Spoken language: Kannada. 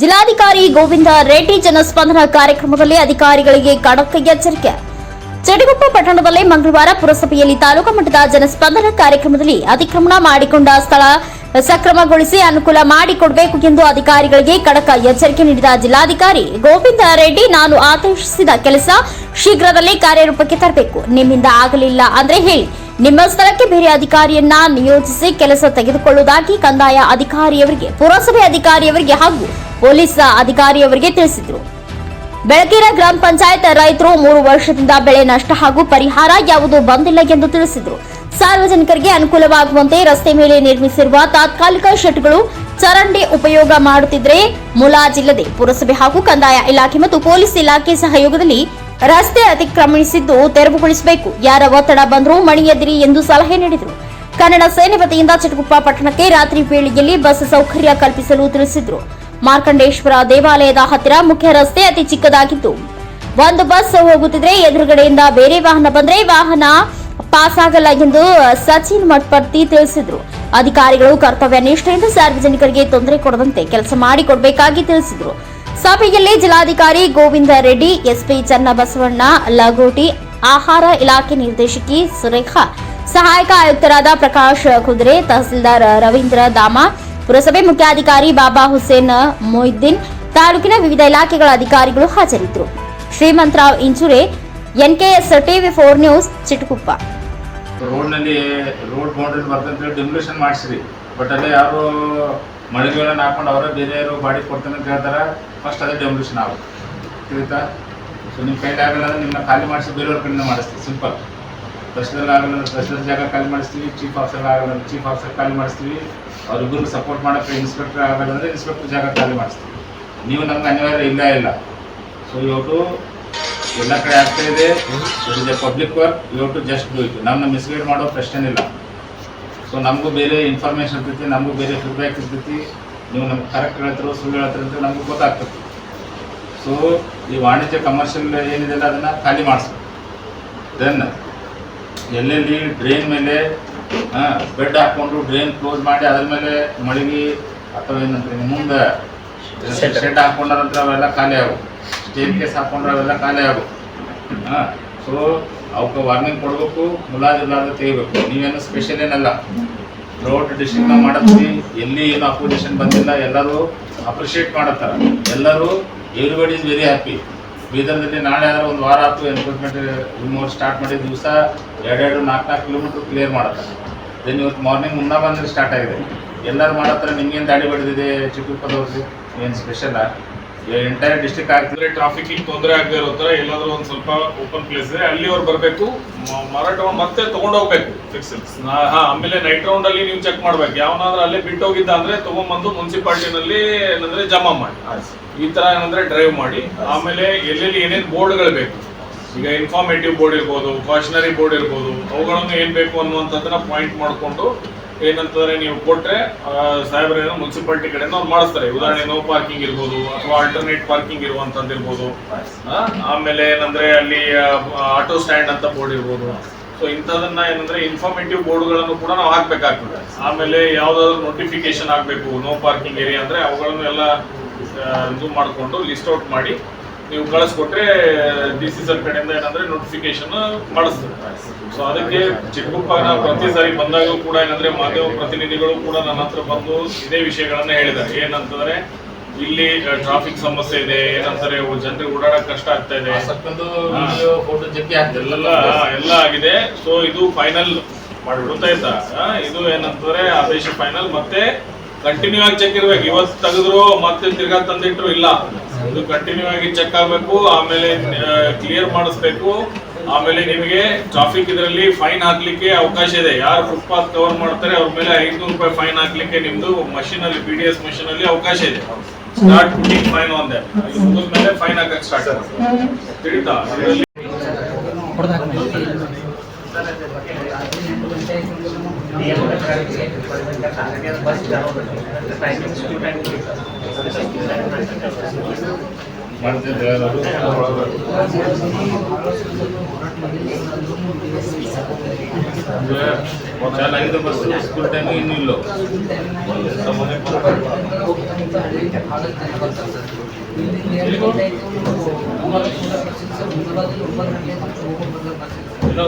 ಜಿಲ್ಲಾಧಿಕಾರಿ ಗೋವಿಂದ ರೆಡ್ಡಿ ಜನಸ್ಪಂದನ ಕಾರ್ಯಕ್ರಮದಲ್ಲಿ ಅಧಿಕಾರಿಗಳಿಗೆ ಖಡಕ್ ಎಚ್ಚರಿಕೆ. ಚಡಿಗುಪ್ಪ ಪಟ್ಟಣದಲ್ಲಿ ಮಂಗಳವಾರ ಪುರಸಭೆಯಲ್ಲಿ ತಾಲೂಕು ಮಟ್ಟದ ಜನಸ್ಪಂದನ ಕಾರ್ಯಕ್ರಮದಲ್ಲಿ ಅತಿಕ್ರಮಣ ಮಾಡಿಕೊಂಡ ಸ್ಥಳ ಸಕ್ರಮಗೊಳಿಸಿ ಅನುಕೂಲ ಮಾಡಿಕೊಡಬೇಕು ಎಂದು ಅಧಿಕಾರಿಗಳಿಗೆ ಕಡಕ ಎಚ್ಚರಿಕೆ ನೀಡಿದ ಜಿಲ್ಲಾಧಿಕಾರಿ ಗೋವಿಂದ ರೆಡ್ಡಿ, ನಾನು ಆದೇಶಿಸಿದ ಕೆಲಸ ಶೀಘ್ರದಲ್ಲೇ ಕಾರ್ಯರೂಪಕ್ಕೆ ತರಬೇಕು. ನಿಮ್ಮಿಂದ ಆಗಲಿಲ್ಲ ಅಂದ್ರೆ ಹೇಳಿ. ನಿಮ್ಮ ಸ್ಥಳಕ್ಕೆ ಬೇರೆ ಅಧಿಕಾರಿಯನ್ನ ನಿಯೋಜಿಸಿ ಕೆಲಸ ತೆಗೆದುಕೊಳ್ಳುವುದಾಗಿ ಕಂದಾಯ ಅಧಿಕಾರಿಯವರಿಗೆ, ಪುರಸಭೆ ಅಧಿಕಾರಿಯವರಿಗೆ ಹಾಗೂ ಪೊಲೀಸ್ ಅಧಿಕಾರಿಯವರಿಗೆ ತಿಳಿಸಿದರು. ಬೆಳಕಿನ ಗ್ರಾಮ ಪಂಚಾಯತ್ ರೈತರು ಮೂರು ವರ್ಷದಿಂದ ಬೆಳೆ ನಷ್ಟ ಹಾಗೂ ಪರಿಹಾರ ಯಾವುದೂ ಬಂದಿಲ್ಲ ಎಂದು ತಿಳಿಸಿದರು. ಸಾರ್ವಜನಿಕರಿಗೆ ಅನುಕೂಲವಾಗುವಂತೆ ರಸ್ತೆ ಮೇಲೆ ನಿರ್ಮಿಸಿರುವ ತಾತ್ಕಾಲಿಕ ಶೆಡ್ಗಳು ಚರಂಡಿ ಉಪಯೋಗ ಮಾಡುತ್ತಿದ್ರೆ ಮುಲಾಜಿಲ್ಲದೆ. ಪುರಸಭೆ ಹಾಗೂ ಕಂದಾಯ ಇಲಾಖೆ ಮತ್ತು ಪೊಲೀಸ್ ಇಲಾಖೆ ಸಹಯೋಗದಲ್ಲಿ ರಸ್ತೆ ಅತಿಕ್ರಮಿಸಿದ್ದು ತೆರವುಗೊಳಿಸಬೇಕು. ಯಾರ ಒತ್ತಡ ಬಂದರೂ ಮಣಿಯದಿರಿ ಎಂದು ಸಲಹೆ ನೀಡಿದರು. ಕನ್ನಡ ಸೇನೆ ವತಿಯಿಂದ ಚಿಟಗುಪ್ಪ ಪಟ್ಟಣಕ್ಕೆ ರಾತ್ರಿ ವೇಳೆಯಲ್ಲಿ ಬಸ್ ಸೌಕರ್ಯ ಕಲ್ಪಿಸಲು ತಿಳಿಸಿದರು. ಮಾರ್ಕಂಡೇಶ್ವರ ದೇವಾಲಯದ ಹತ್ತಿರ ಮುಖ್ಯ ರಸ್ತೆ ಅತಿ ಚಿಕ್ಕದಾಗಿದ್ದು ಒಂದು ಬಸ್ ಹೋಗುತ್ತಿದ್ರೆ ಎದುರುಗಡೆಯಿಂದ ಬೇರೆ ವಾಹನ ಬಂದ್ರೆ ವಾಹನ ಪಾಸ್ ಆಗಲ್ಲ ಎಂದು ಸಚಿನ್ ಮಠಪರ್ತಿ ತಿಳಿಸಿದರು. ಅಧಿಕಾರಿಗಳು ಕರ್ತವ್ಯ ನಿಷ್ಠೆಯಿಂದ ಸಾರ್ವಜನಿಕರಿಗೆ ತೊಂದರೆ ಕೊಡದಂತೆ ಕೆಲಸ ಮಾಡಿಕೊಡಬೇಕಾಗಿ ತಿಳಿಸಿದ್ರು. ಸಭೆಯಲ್ಲಿ ಜಿಲ್ಲಾಧಿಕಾರಿ ಗೋವಿಂದ ರೆಡ್ಡಿ, ಎಸ್ಪಿ ಚನ್ನಬಸವಣ್ಣ, ಲಗೋಟಿ, ಆಹಾರ ಇಲಾಖೆ ನಿರ್ದೇಶಕಿ ಸುರೇಖಾ, ಸಹಾಯಕ ಆಯುಕ್ತರಾದ ಪ್ರಕಾಶ್ ಕುದುರೆ, ತಹಸೀಲ್ದಾರ್ ರವೀಂದ್ರ ದಾಮ, ಪುರಸಭೆ ಮುಖ್ಯಾಧಿಕಾರಿ ಬಾಬಾ ಹುಸೇನ್ ಮೊಯ್ದೀನ್, ತಾಲೂಕಿನ ವಿವಿಧ ಇಲಾಖೆಗಳ ಅಧಿಕಾರಿಗಳು ಹಾಜರಿದ್ದರು. Shrimantrao Inchure, NKS TV four news, Chitukuppa. ರೋಡ್ನಲ್ಲಿ road boundary ಬರ್ತಂತೇಳಿ ಡೆಮೊಲೇಷನ್ ಮಾಡಿಸ್ರಿ. ಬಟ್ ಅಲ್ಲೇ ಯಾರು ಮಳಿಗೆಗಳನ್ನ ಹಾಕೊಂಡು ಅವರೇ ಬೇರೆ ಯಾರು ಬಾಡಿ ಕೊಡ್ತಾನೆ ಅಂತ ಹೇಳ್ತಾರೆ. ಫಸ್ಟ್ ಅದೇ ಡೆಮೊಲ್ಯೂಷನ್ ಆಗುತ್ತೆ. ತಿಳಿತಾ? ಸೊ ನಿಮ್ಮ ಕೈಲಿ ಆಗಲ್ಲ ಅಂದ್ರೆ ನಿಮ್ಮನ್ನ ಖಾಲಿ ಮಾಡಿಸಿ ಬೇರೆಯವ್ರ ಕಡೆಯಿಂದ ಮಾಡಿಸ್ತೀವಿ. ಸಿಂಪಲ್ ತಹಶೀಲ್ದಾರ್ ಆಗಲ್ಲ ಅಂದ್ರೆ ಜಾಗ ಖಾಲಿ ಮಾಡಿಸ್ತೀವಿ ಚೀಫ್ ಆಫೀಸರ್ ಆಗಲ್ಲ ಅಂದ್ರೆ ಚೀಫ್ ಆಫೀಸರ್ ಖಾಲಿ ಮಾಡಿಸ್ತೀವಿ. ಅವ್ರಿಗೂ ಸಪೋರ್ಟ್ ಮಾಡೋಕ್ಕೆ ಇನ್ಸ್ಪೆಕ್ಟರ್ ಆಗಲ್ಲ ಅಂದರೆ ಇನ್ಸ್ಪೆಕ್ಟರ್ ಜಾಗ ಖಾಲಿ ಮಾಡಿಸ್ತೀವಿ. ನೀವು ನಮ್ಗೆ ಅನಿವಾರ್ಯ ಇಲ್ಲ ಇಲ್ಲ. ಸೊ ಇವತ್ತು ಎಲ್ಲ ಕಡೆ ಆಗ್ತಾ ಇದೆ. It is a public work to just do it ನಮ್ಮನ್ನ ಮಿಸ್ಗೈಡ್ ಮಾಡೋ ಪ್ರಶ್ನೆ ಇಲ್ಲ. ಸೊ ನಮಗೂ ಬೇರೆ ಇನ್ಫಾರ್ಮೇಷನ್ ಇರ್ತೈತಿ, ನಮಗೂ ಬೇರೆ ಫೀಡ್ಬ್ಯಾಕ್ ಇರ್ತೈತಿ. ನೀವು ನಮ್ಗೆ ಕರೆಕ್ಟ್ ಹೇಳ್ತಿರೋ ಸುಳ್ಳು ಹೇಳ್ತಿರೋ ಅಂತ ನಮ್ಗೆ ಗೊತ್ತಾಗ್ತದೆ. ಸೊ ಈ ವಾಣಿಜ್ಯ ಕಮರ್ಷಿಯಲ್ ಏನಿದೆ ಅದನ್ನು ಖಾಲಿ ಮಾಡಿಸ್ಬೇಕು. ದೆನ್ ಎಲ್ಲೆಲ್ಲಿ ಡ್ರೈನ್ ಮೇಲೆ ಬೆಡ್ ಹಾಕ್ಕೊಂಡು ಡ್ರೈನ್ ಕ್ಲೋಸ್ ಮಾಡಿ ಅದ್ರ ಮೇಲೆ ಮಳಿಗೆ ಅಥವಾ ಏನಂದ್ರೆ ಮುಂದೆ ಶೆಡ್ ಹಾಕೊಂಡ್ರ ನಂತರ ಅವೆಲ್ಲ ಖಾಲಿ ಆಗು ಸ್ಟೇನ್ ಕೇಸ್ ಹಾಕೊಂಡ್ರೆ ಅವೆಲ್ಲ ಖಾಲಿ ಆಗು ಹಾಂ ಸೊ ಅವಕ್ಕೆ ವಾರ್ನಿಂಗ್ ಕೊಡಬೇಕು ಮುಲಾಜಿಲ್ಲ ಇಲ್ಲಾರ್ದೆ ತೆಗಿಬೇಕು. ನೀವೇನು ಸ್ಪೆಷಲ್ ಏನಲ್ಲ. ಥ್ರೂಔಟ್ ಡಿಸ್ಟಿಕ್ ನಾವು ಮಾಡತ್ತೀವಿ. ಎಲ್ಲಿ ಏನು ಅಪೋಸಿಷನ್ ಬಂದಿಲ್ಲ, ಎಲ್ಲರೂ ಅಪ್ರಿಷಿಯೇಟ್ ಮಾಡತ್ತಾರ. ಎಲ್ಲರೂ ಎವ್ರಿಬಡಿ ಇಸ್ ವೆರಿ ಹ್ಯಾಪಿ ಬೀದರ್ದಲ್ಲಿ ನಾಳೆ ಆದ್ರೆ ಒಂದು ವಾರ ಆಯ್ತು ಎನ್ಕ್ರೋಚ್ಮೆಂಟ್ ರಿಮೂವ್ ಸ್ಟಾರ್ಟ್ ಮಾಡಿದ ದಿವಸ ಎರಡೆರಡು ನಾಲ್ಕು ನಾಲ್ಕು ಕಿಲೋಮೀಟ್ರ್ ಕ್ಲಿಯರ್ ಮಾಡತ್ತಾರೆ. ದೆನ್ ಇವತ್ತು ಮಾರ್ನಿಂಗ್ ಮುನ್ನ ಬಂದರೆ ಸ್ಟಾರ್ಟ್ ಆಗಿದೆ. ಎಲ್ಲರೂ ಮಾಡತ್ತಾರೆ, ನಿಮ್ಗೇನು ದಾಡಿ ಬಡಿದಿದೆ ಚಿಕ್ಕಪ್ಪದವ್ರದ್ದು ಏನು ಸ್ಪೆಷಲ್ಲ ಎಂಟೈರ್ ಡಿಸ್ಟ್ರಿಕ್ಟ್ ಆಗ್ತಿದ್ರೆ ಅಂದ್ರೆ ಟ್ರಾಫಿಕ್ ತೊಂದರೆ ಆಗದೆ ಇರೋ ತರ ಎಲ್ಲಾದ್ರೂ ಒಂದ್ ಸ್ವಲ್ಪ ಓಪನ್ ಪ್ಲೇಸ್ ಇದೆ. ಅಲ್ಲಿ ಅವ್ರು ಬರ್ಬೇಕು. ಮಾರಾಟ ಮತ್ತೆ ತಗೊಂಡ್ ಹೋಗ್ಬೇಕು. ಫಿಕ್ಸ್ ಹಾ ಆಮೇಲೆ ನೈಟ್ ರೌಂಡ್ ಅಲ್ಲಿ ನೀವು ಚೆಕ್ ಮಾಡ್ಬೇಕು. ಯಾವನಾದ್ರೂ ಅಲ್ಲೇ ಬಿಟ್ಟು ಹೋಗಿದ್ದ ಅಂದ್ರೆ ತಗೊಂಡ್ಬಂದು ಮುನ್ಸಿಪಾಲ್ಟಿನಲ್ಲಿ ಏನಂದ್ರೆ ಜಮಾ ಮಾಡಿ. ಈ ತರ ಏನಂದ್ರೆ ಡ್ರೈವ್ ಮಾಡಿ. ಆಮೇಲೆ ಎಲ್ಲೆಲ್ಲಿ ಏನೇನ್ ಬೋರ್ಡ್ಗಳು ಬೇಕು. ಈಗ ಇನ್ಫಾರ್ಮೇಟಿವ್ ಬೋರ್ಡ್ ಇರ್ಬೋದು ಕಾಷನರಿ ಬೋರ್ಡ್ ಇರ್ಬೋದು ಅವುಗಳನ್ನು ಏನ್ ಬೇಕು ಅನ್ನುವಂಥದ್ದನ್ನ ಪಾಯಿಂಟ್ ಮಾಡ್ಕೊಂಡು ಏನಂತಂದ್ರೆ ನೀವು ಕೊಟ್ರೆ ಸಾಹೇಬ್ರೇನೋ ಮುನ್ಸಿಪಾಲಿಟಿ ಕಡೆಯಿಂದ ಅವ್ರು ಮಾಡಿಸ್ತಾರೆ. ಉದಾಹರಣೆ ನೋ ಪಾರ್ಕಿಂಗ್ ಇರ್ಬೋದು, ಅಥವಾ ಆಲ್ಟರ್ನೇಟ್ ಪಾರ್ಕಿಂಗ್ ಇರುವಂತದ್ದು ಇರ್ಬೋದು. ಆಮೇಲೆ ಏನಂದ್ರೆ ಅಲ್ಲಿ ಆಟೋ ಸ್ಟ್ಯಾಂಡ್ ಅಂತ ಬೋರ್ಡ್ ಇರ್ಬೋದು. ಸೊ ಇಂಥದನ್ನ ಏನಂದ್ರೆ ಇನ್ಫಾರ್ಮೇಟಿವ್ ಬೋರ್ಡ್ಗಳನ್ನು ಕೂಡ ನಾವು ಹಾಕ್ಬೇಕಾಗ್ತದೆ. ಆಮೇಲೆ ಯಾವ್ದಾದ್ರು ನೋಟಿಫಿಕೇಶನ್ ಆಗ್ಬೇಕು ನೋ ಪಾರ್ಕಿಂಗ್ ಏರಿಯಾ ಅಂದ್ರೆ ಅವುಗಳನ್ನು ಎಲ್ಲ ಇದು ಮಾಡಿಕೊಂಡು ಲಿಸ್ಟ್ ಔಟ್ ಮಾಡಿ ನೀವು ಕಳಿಸ್ಕೊಟ್ರೆ ಡಿ ಸಿ ಸರ್ ಕಡೆಯಿಂದ ಏನಂದ್ರೆ ನೋಟಿಫಿಕೇಶನ್ ಮಾಡಿಸ್ತಾರೆ. ಸೊ ಅದಕ್ಕೆ ಚಿಕ್ಕಪ್ಪನ ನಾವು ಪ್ರತಿ ಸಾರಿ ಬಂದಾಗೂ ಕೂಡ ಏನಂದ್ರೆ ಮಾಧ್ಯಮ ಪ್ರತಿನಿಧಿಗಳು ಕೂಡ ನನ್ನ ಹತ್ರ ಬಂದು ಇದೇ ವಿಷಯಗಳನ್ನ ಹೇಳಿದ್ದಾರೆ. ಏನಂತಂದ್ರೆ ಇಲ್ಲಿ ಟ್ರಾಫಿಕ್ ಸಮಸ್ಯೆ ಇದೆ. ಏನಂತಾರೆ ಜನರಿಗೆ ಓಡಾಡಕ್ ಕಷ್ಟ ಆಗ್ತಾ ಇದೆ. ಎಲ್ಲ ಆಗಿದೆ. ಸೊ ಇದು ಫೈನಲ್ ಗೊತ್ತಾಯ್ತಾ? ಇದ್ದ ಇದು ಏನಂತಂದ್ರೆ ಆದೇಶ ಫೈನಲ್ ಮತ್ತೆ ಕಂಟಿನ್ಯೂ ಆಗಿ ಚೆಕ್ ಇರ್ಬೇಕು. ಇವತ್ತು ತೆಗೆದ್ರು, ಮತ್ತೆ ತಿರ್ಗಾ ತಂದಿಟ್ರು, ಇಲ್ಲ. ಇದು ಕಂಟಿನ್ಯೂ ಆಗಿ ಚೆಕ್ ಆಗ್ಬೇಕು, ಆಮೇಲೆ ಕ್ಲಿಯರ್ ಮಾಡಿಸ್ಬೇಕು. ಆಮೇಲೆ ನಿಮಗೆ ಟ್ರಾಫಿಕ್ ಇದರಲ್ಲಿ ಫೈನ್ ಹಾಕ್ಲಿಕ್ಕೆ ಅವಕಾಶ ಇದೆ. ಯಾರು ಫುಟ್ಪಾತ್ ಕವರ್ ಮಾಡ್ತಾರೆ, ಅವ್ರ ಮೇಲೆ ಐದ್ನೂರು ರೂಪಾಯಿ ಫೈನ್ ಹಾಕ್ಲಿಕ್ಕೆ ನಿಮ್ದು ಮಷೀನ್ ಅಲ್ಲಿ ಪಿ ಡಿ ಎಸ್ ಮಷೀನ್ ಅಲ್ಲಿ ಅವಕಾಶ ಇದೆ. ಸ್ಟಾರ್ಟ್ ಪುಟ್ಟಿಂಗ್ ಫೈನ್ ಒಂದೇ. ಮೇಲೆ ಫೈನ್ ಹಾಕಕ್ ಸ್ಟಾರ್ಟ್ ತಿಳಿತಾ? ಇದರಲ್ಲಿ ಮಾಡ್ತೀನಿ ಅಂತ ಹೇಳೋರು ಚೆನ್ನಾಗಿದೆ ಬಸ್ ಸ್ಕೂಲ್ ಟೈಮ್ ಇನ್ನೂ ಇಲ್ಲೋ ಇಲ್ಲ